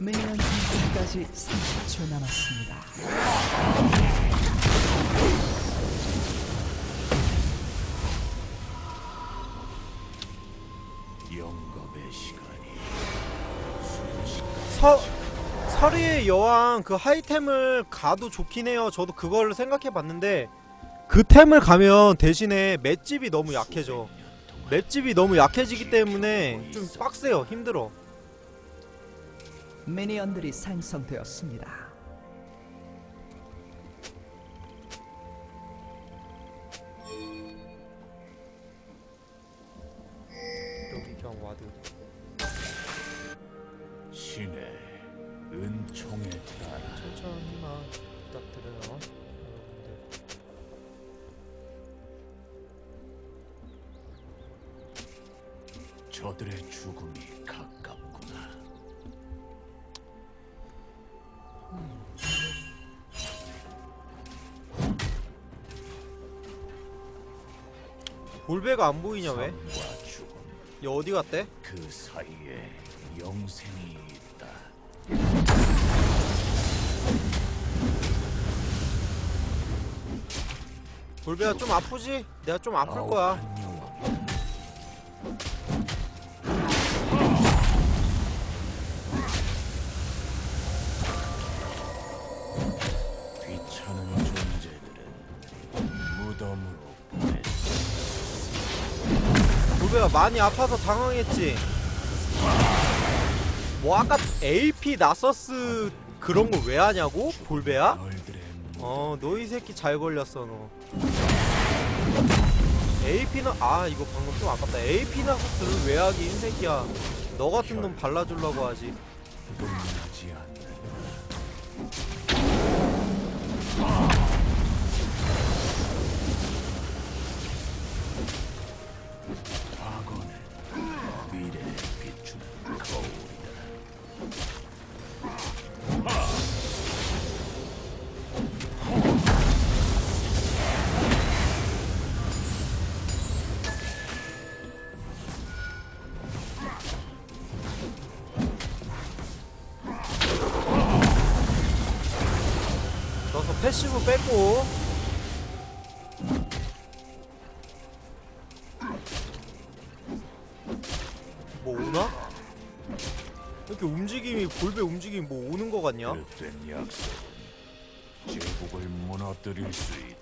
미니언 생성까지 30초 남았습니다. 영겁의 시간이 서 서리의 여왕 그 하이템을 가도 좋긴 해요. 저도 그걸 생각해 봤는데 그 템을 가면 대신에 맷집이 너무 약해져. 맷집이 너무 약해지기 때문에 좀 빡세요. 힘들어. 미니언들이 생성되었습니다. 여기 신의 은총에 따라 천천히만 부탁드려요. 여러분들. 저들의 죽음이 볼베가 안 보이냐 왜? 얘 어디 갔대? 그 사이에 영생이 있다. 볼베가 좀 아프지? 내가 좀 아플 거야. 많이 아파서 당황했지. 뭐 아까 AP 나서스 그런 거 왜 하냐고? 볼베야? 어, 너 이 새끼 잘 걸렸어, 너. AP는, 아, 이거 방금 좀 아깝다. AP 나서스를 왜 하기, 이 새끼야. 너 같은 놈 발라주려고 하지. 어서 패시브 뺐고. 뭐 오나? 이렇게 움직임이, 볼베 움직임이 뭐 오는 거 같냐? 약속은 제국을 무너뜨릴 수 있다.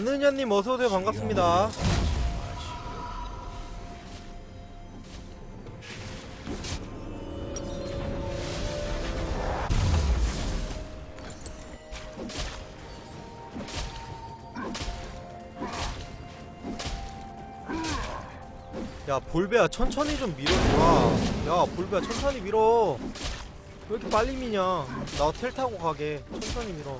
아느냐님 어서오세요. 반갑습니다. 야 볼베야 천천히 좀 밀어줘라 야 볼베야 천천히 밀어. 왜 이렇게 빨리 미냐? 나 텔 타고 가게. 천천히 밀어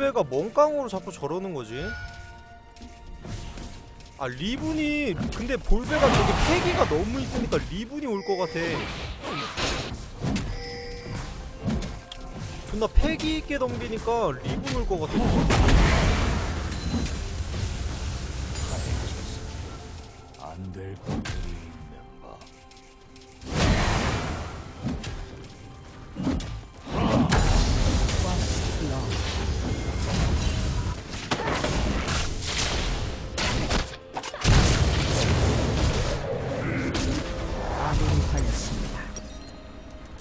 루베가 뭔 깡으로 자꾸 저러는 거지? 아 리븐이 근데 볼베가 저기 패기가 너무 있으니까 리븐이 올 것 같아 존나 패기 있게 덤비니까 리븐 올 것 같아 안될 것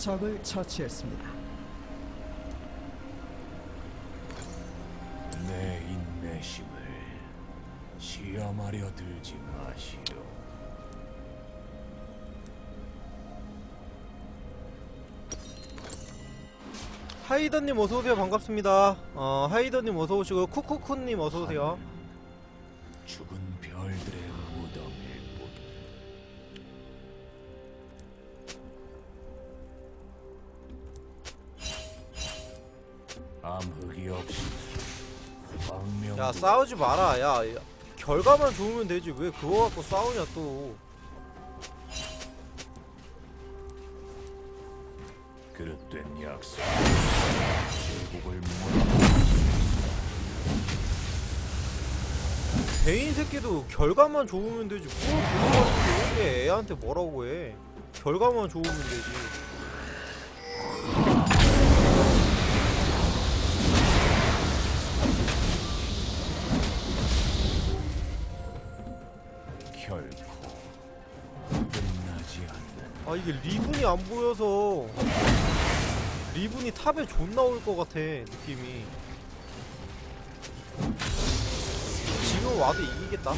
적을 처치했습니다. 내 인내심을 시험하려 들지 마시오. 하이더님 어서오세요 반갑습니다 어 하이더님 어서오시고 쿠쿠쿠님 어서오세요 죽은 야 싸우지 마라. 야, 야 결과만 좋으면 되지. 왜 그거 갖고 싸우냐 또. 그릇된 약속. 제국을 무너. 개인 새끼도 결과만 좋으면 되지. 뭘 그거 가지고 왜 애한테 뭐라고 해? 결과만 좋으면 되지 아 이게 리븐이 안 보여서. 리븐이 탑에 존나 올 것 같아 느낌이. 지금 와도 이기겠다.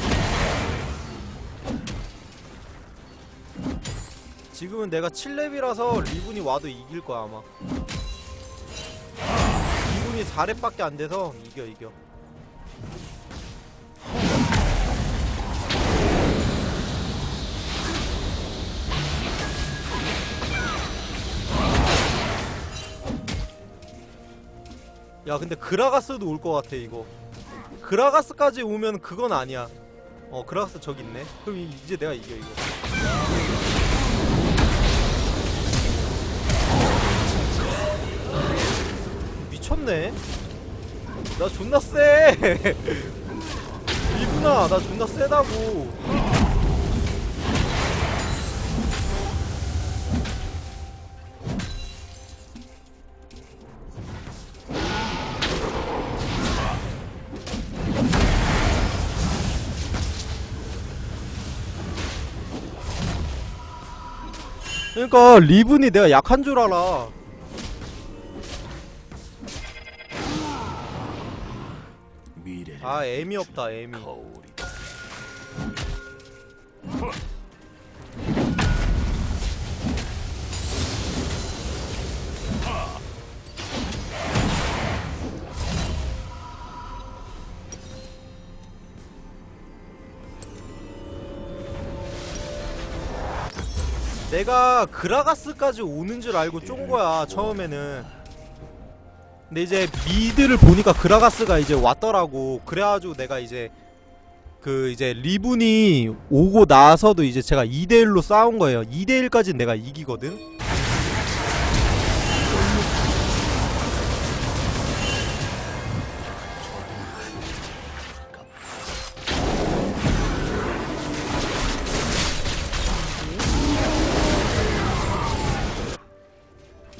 지금은 내가 7렙이라서 리븐이 와도 이길 거야 아마. 리븐이 4렙밖에 안 돼서 이겨 이겨 야 근데 그라가스도 올 것 같아 이거. 그라가스까지 오면 그건 아니야. 어 그라가스 저기 있네. 그럼 이- 이제 내가 이겨 이거. 미쳤네. 나 존나 쎄. 이구나 나 존나 세다고 그러니까 리븐이 내가 약한 줄 알아. 아 애미 없다 애미 내가 그라가스까지 오는 줄 알고 쫀 거야 처음에는. 근데 이제 미드를 보니까 그라가스가 이제 왔더라고. 그래가지고 내가 이제 그 이제 리븐이 오고 나서도 이제 제가 2대1로 싸운 거예요. 2대1까지는 내가 이기거든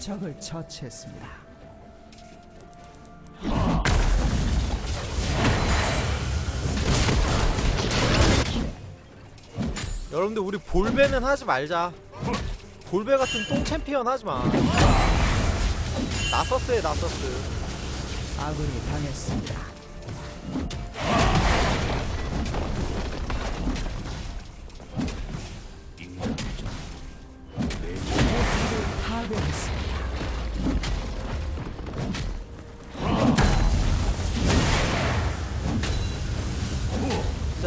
적을 처치했습니다. 여러분들 우리 볼배는 하지 말자 볼배 같은 똥 챔피언 하지 마 나서스해 나서스 아군이 당했습니다.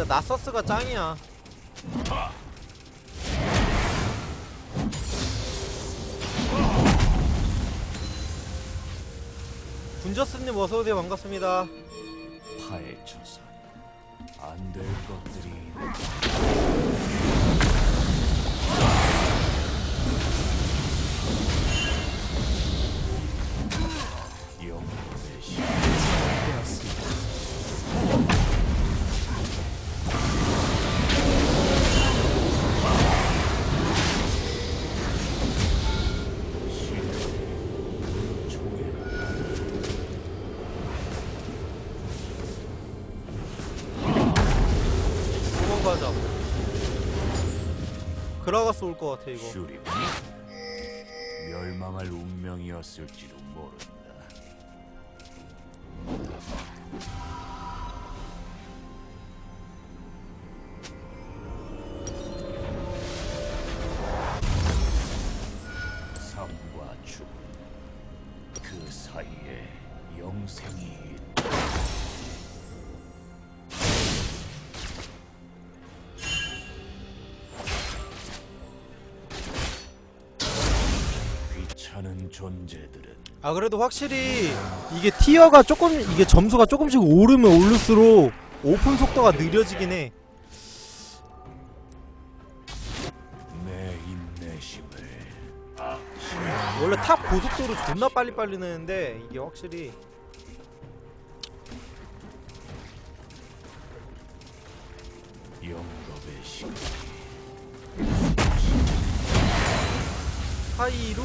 나서스가 짱이야. 군저스님 어서오세요. 반갑습니다. 파헤쳐서 안 될 것들이 영혼의 시 그라가스 올것 같아 이거 슈림 멸망할 운명이었을지도 모른다. 삶과 죽음 그 사이에 영생이 있다. 귀찮은 존재들은 아 그래도 확실히 이게 티어가 조금 이게 점수가 조금씩 오르면 오를수록 오픈 속도가 느려지긴 해. 내 인내심을 원래 탑 고속도로 존나 빨리빨리 내는데 이게 확실히 영겁의 시간. 하이루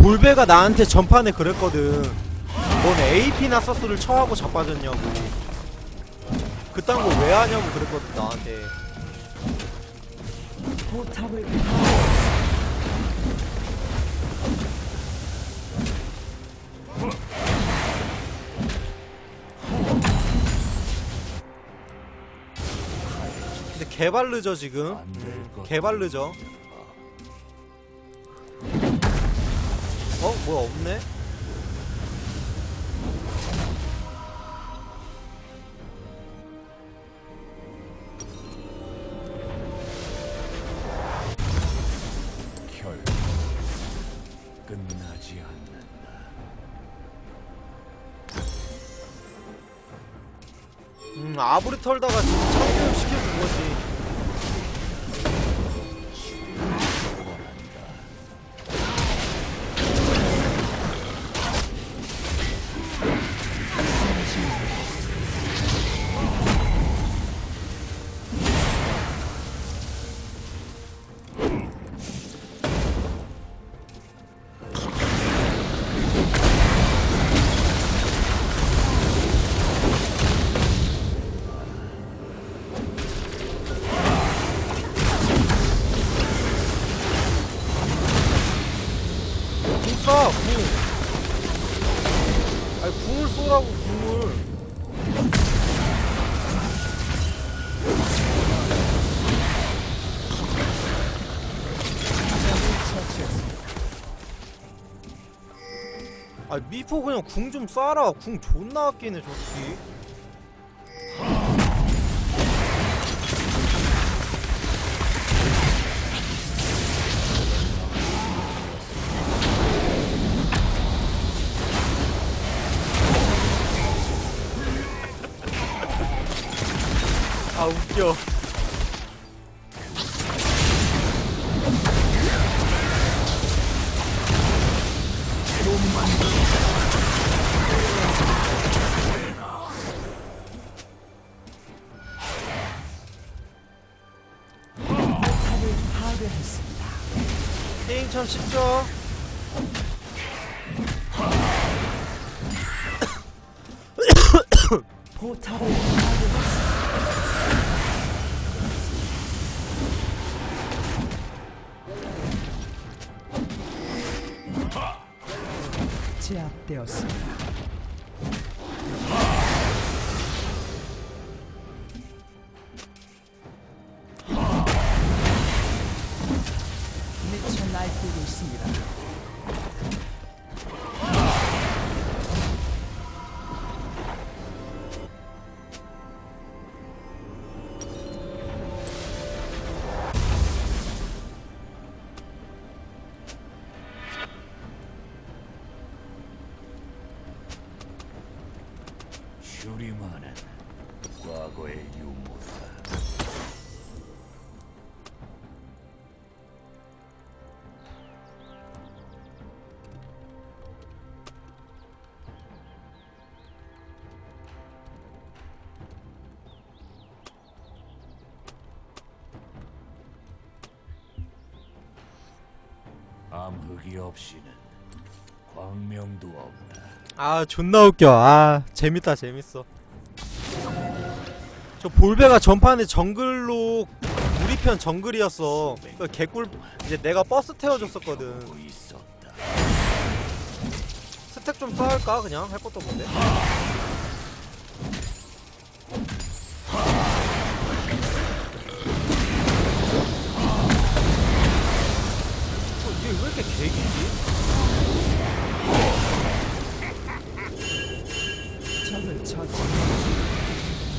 볼베가 나한테 전판에 그랬거든 뭔 AP 나 서스를 처하고 자빠졌냐고 그딴 거 왜 하냐고 그랬거든 나한테. 근데 개발 늦어 지금. 개발 늦어 어? 뭐야 없네? 결국 끝나지 않는다. 음 아무리 털다가 지금 참교육 시켜준 거지 아 미포 그냥 궁 좀 쏴라. 궁 존나 아끼네 저 새끼 아 웃겨 파괴했습니다. 게임 참 쉽죠? 포탑을 파괴했습니다. 제압되었습니다. 암흑이 없이는 광명도 없다. 아 존나 웃겨. 아 재밌다 재밌어. 저 볼베가 전판에 정글로 우리 편 정글이었어. 그 개꿀 이제 내가 버스 태워줬었거든. 스택 좀 쌓을까 그냥? 할 것도 없는데 적을 처치해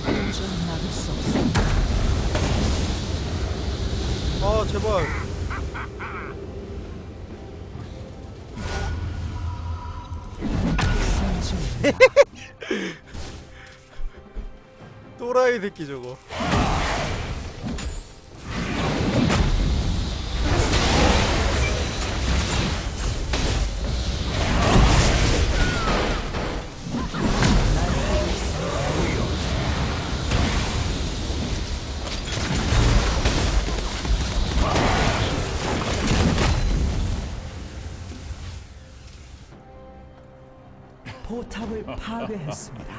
도저히 막을 수 없습니다. 아 제발 선중 또라이 새끼 저거 포탑을 파괴했습니다.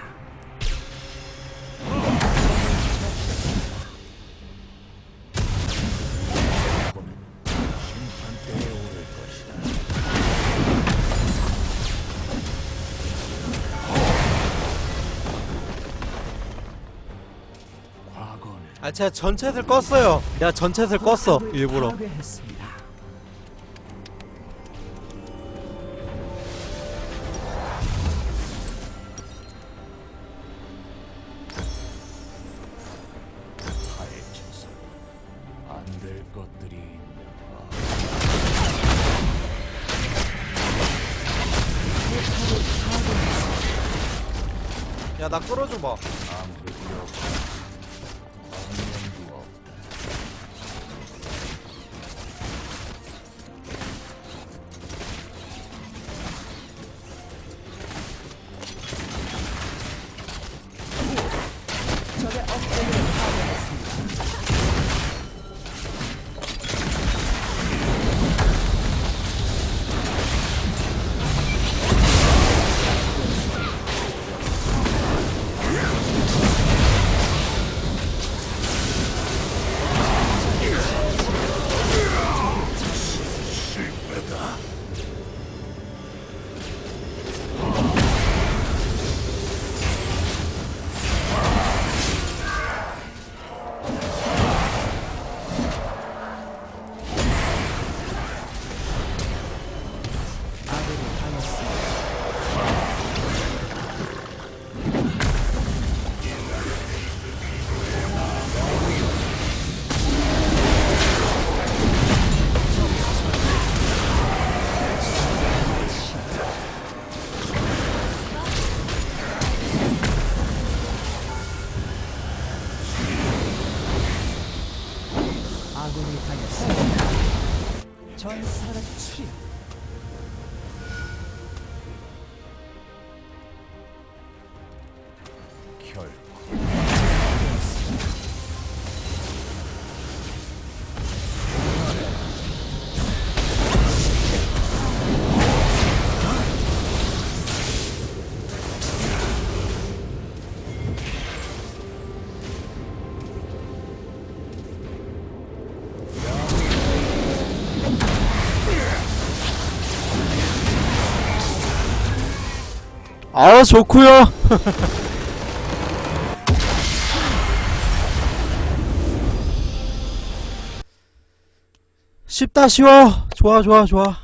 아 제가 전챗을 껐어요 내가 전챗을 껐어 일부러 파괴했습니다. 나 끌어줘봐 아 좋구요. 쉽다 쉬워. 좋아 좋아 좋아